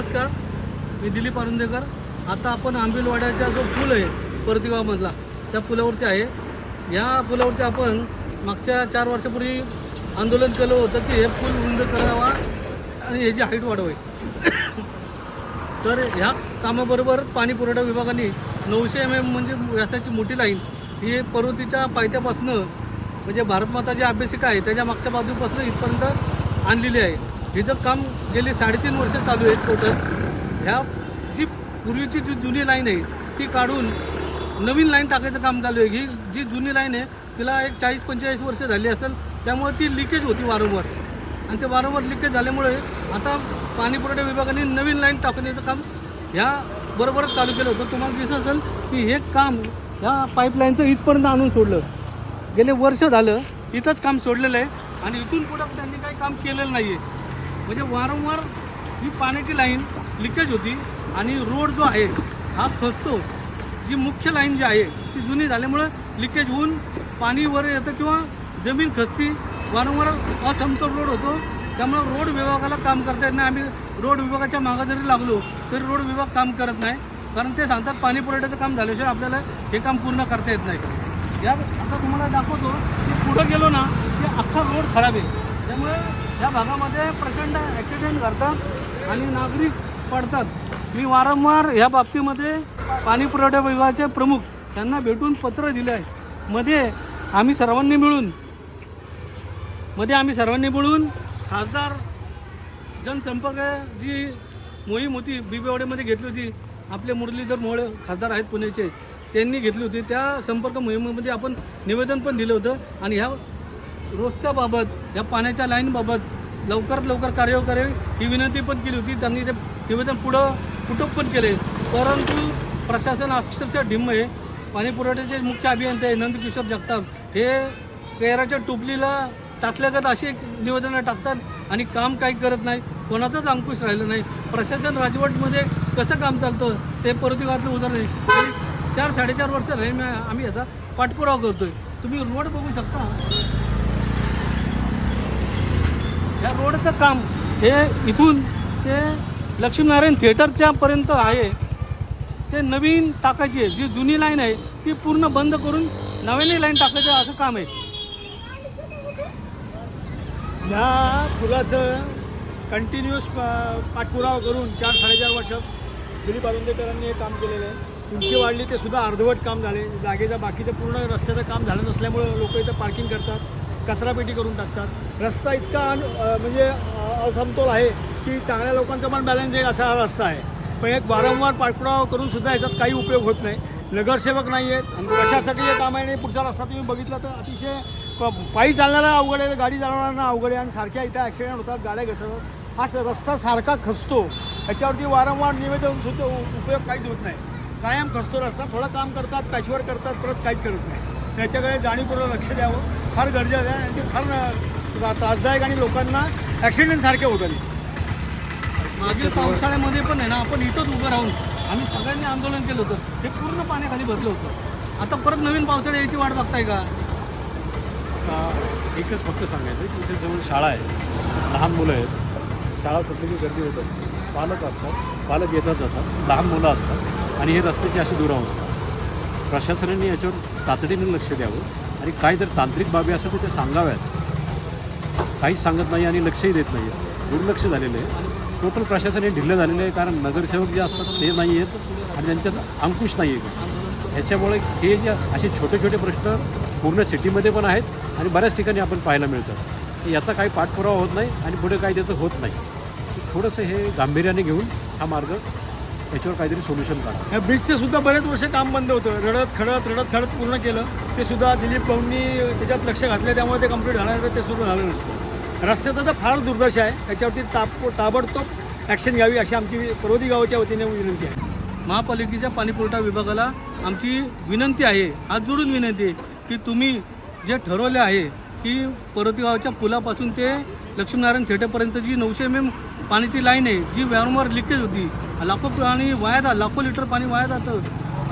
नमस्कार मी दिलीप अरुंदेकर. आता आपण आंबिलवाड्याचा जो पूल आहे परतीगावमधला त्या पुलावरती आहे. या पुलावरती आपण मागच्या चार वर्षापूर्वी आंदोलन केलं होतं की हे पूल रुंद करावा आणि याची हाईट वाढवावी. तर ह्या कामाबरोबर पाणी पुरवठा विभागाने नऊशे एम एम म्हणजे व्यासाची मोठी लाईन ही पर्वतीच्या पायथ्यापासनं म्हणजे भारतमाता जी अभ्यासिका आहे त्याच्या मागच्या बाजूपासून इथपर्यंत आणलेली आहे. हिचं काम गेली साडेतीन वर्ष चालू आहे टोटल ह्या जी पूर्वीची जी जुनी लाईन आहे ती काढून नवीन लाईन टाकायचं काम चालू आहे. ही जी जुनी लाईन आहे तिला एक चाळीस पंचेचाळीस वर्ष झाली असेल त्यामुळे ती लिकेज होती वारंवार. आणि ते वारंवार लिकेज झाल्यामुळे आता पाणी पुरवठा विभागाने नवीन लाईन टाकण्याचं काम ह्या बरोबरच चालू केलं होतं. तुम्हाला दिसत असेल की हे काम ह्या पाईपलाईनचं इथपर्यंत आणून सोडलं. गेले वर्ष झालं इथंच काम सोडलेलं आहे. आणि इथून पुढं त्यांनी काही काम केलेलं नाही आहे म्हणजे वारंवार ही पाण्याची लाईन लिकेज होती आणि रोड जो आहे हा खचतो. जी मुख्य लाईन जी आहे ती जुनी झाल्यामुळं लिकेज होऊन पाणी वर येतं किंवा जमीन खचती. वारंवार असमतोल रोड होतो. त्यामुळं रोड विभागाला काम करता येत नाही. आम्ही रोड विभागाच्या मागं जरी लागलो तरी रोड विभाग काम करत नाही. कारण ते सांगतात पाणी पुरवठ्याचं काम झाल्याशिवाय आपल्याला हे काम पूर्ण करता येत नाही. या आता तुम्हाला दाखवतो की पुढं गेलो ना की अख्खा रोड खराब आहे. त्यामुळे या भागामध्ये प्रचंड ॲक्सिडेंट घडतात आणि नागरिक पडतात. मी वारंवार या बाबतीमध्ये पाणी पुरवठा विभागाचे प्रमुख यांना भेटून पत्र दिलं आहे. मध्ये आम्ही सर्वांनी मिळून मध्ये आम्ही सर्वांनी मिळून खासदार जनसंपर्क जी मोहीम होती बिबेवाड्यामध्ये घेतली होती आपले मुरलीधर मोहळे खासदार आहेत पुण्याचे त्यांनी घेतली होती. त्या संपर्क मोहिमेमध्ये आपण निवेदन पण दिलं होतं आणि ह्या रस्त्याबाबत या पाण्याच्या लाईनबाबत लवकरात लवकर कार्य करेल ही विनंती पण केली होती. त्यांनी ते निवेदन पुढं कुटुंब पण केले. परंतु प्रशासन अक्षरशः ढिम्म आहे. पाणी पुरवठ्याचे मुख्य अभियंते आहे नंदकिशोर जगताप हे कैराच्या टोपलीला टाकल्यागत अशी एक निवेदनं टाकतात आणि काम काही करत नाही कोणाचाच अंकुश राहिलं नाही. प्रशासन राजवटमध्ये कसं काम चालतं ते परतीगावातलं उदाहरण आहे. चार साडेचार वर्ष राहील आम्ही याचा पाठपुरावा करतोय. तुम्ही रोड बघू शकता. या रोडचं काम हे इथून ते लक्ष्मीनारायण थिएटरच्या पर्यंत आहे. ते नवीन टाकायची आहे. जी जुनी लाईन आहे ती पूर्ण बंद करून नव्याने लाईन टाकायचं असं काम आहे. ह्या पुलाचं कंटिन्युअस पाठपुरावा करून चार साडेचार वर्षात दिलीप आरुंदेकरांनी हे काम केलेलं आहे. उंची वाढली ते सुद्धा अर्धवट काम झाले. जागेचं बाकीचं पूर्ण रस्त्याचं काम झालं नसल्यामुळं लोक इथं पार्किंग करतात. कचरापेटी करून टाकतात. रस्ता इतका अन म्हणजे असमतोल आहे की चांगल्या लोकांचा पण बॅलन्स येईल असा हा रस्ता आहे. पण एक वारंवार पाठपुरावा करून सुद्धा याच्यात काही उपयोग होत नाही. नगरसेवक नाही आहेत आणि कशासाठी हे काम आहे आणि पुढचा रस्ता तुम्ही बघितला तर अतिशय प- पायी चालणारा अवघड आहे गाडी चालवणारा अवघड आहे आणि सारख्या इथं ॲक्सिडेंट होतात गाड्या घसरतात. हा रस्ता सारखा खचतो. याच्यावरती वारंवार निवेदन सुद्धा उपयोग काहीच होत नाही. कायम खचतो रस्ता थोडं काम करतात पॅचवर करतात परत काहीच करत नाही. त्याच्याकडे जाणीवपूर्वक लक्ष द्यावं. फार गरजेचं आहे आणि ते फार त्रासदायक आणि लोकांना ॲक्सिडेंट सारखे होतात मागील पावसाळ्यामध्ये पण आहे ना आपण इथंच उभं राहून आम्ही सगळ्यांनी आंदोलन केलं होतं. हे पूर्ण पाण्याखाली भरलं होतं. आता परत नवीन पावसाळ्या याची वाट बघताय का? एकच फक्त सांगायचं की इथे जवळ शाळा आहे. लहान मुलं आहेत. शाळा सुटली की गर्दी होतात पालक असतात. पालक येतात जातात. लहान मुलं असतात. आणि हे रस्त्याची अशी दुरावस्था. प्रशासनाने याच्यावर तातडीने लक्ष द्यावं. आणि काही तर तांत्रिक बाबी असं तर ते सांगाव्यात? काहीच सांगत नाही आणि लक्षही देत नाही. दुर्लक्ष झालेलं आहे. टोटल प्रशासन हे ढिल्लं झालेलं आहे कारण नगरसेवक जे असतात ते नाही आहेत आणि त्यांच्यात अंकुश नाही आहे. ह्याच्यामुळे हे जे असे छोटे छोटे प्रश्न पूर्ण सिटीमध्ये पण आहेत आणि बऱ्याच ठिकाणी आपण पाहायला मिळतात. याचा काही पाठपुरावा होत नाही आणि पुढे काही त्याचं होत नाही. थोडंसं हे गांभीर्याने घेऊन हा मार्ग याच्यावर काहीतरी सोल्युशन काढा. या ब्रिजचं सुद्धा बरेच वर्ष काम बंद होतं. रडत खडत रडत खडत पूर्ण केलं. ते सुद्धा दिलीप भाऊंनी त्याच्यात लक्ष घातलं त्यामुळे ते कंप्लीट झालं तर ते सुद्धा झालं नसतं. रस्त्याचं तर फार दुर्दशा आहे. त्याच्यावरती ताप ताबडतोब ॲक्शन घ्यावी अशी आमची पर्वती गावाच्या वतीने विनंती आहे. महापालिकेच्या पाणीपुरवठा विभागाला आमची विनंती आहे हात जोडून विनंती आहे की तुम्ही जे ठरवले आहे की परतीगावच्या पुलापासून ते लक्ष्मीनारायण थिएटरपर्यंत जी नऊशे एम एम पाण्याची लाईन आहे जी वारंवार लिकेज होती. लाखो पाणी वाया जा लाखो लिटर पाणी वाया जातं.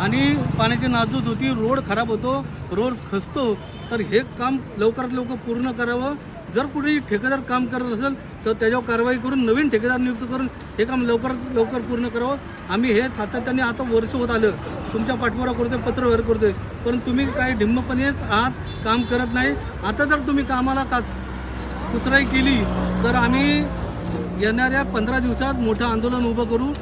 आणि पाण्याची नाजूक होती रोड खराब होतो रोड खचतो. तर हे काम लवकरात लवकर पूर्ण करावं. जर कुठेही ठेकेदार काम करत असेल तर त्याच्यावर कारवाई करून नवीन ठेकेदार नियुक्त करून हे काम लवकरात लवकर पूर्ण करावं. आम्ही हे सातत्याने आता वर्ष होत आलं. तुमच्या पाठपुरा करतोय पत्र वगैरे करतोय. पण तुम्ही काही ढिम्मपणेच आहात काम करत नाही. आता जर तुम्ही कामाला का कुचराई केली तर आम्ही येणाऱ्या पंधरा दिवसात मोठं आंदोलन उभं करू.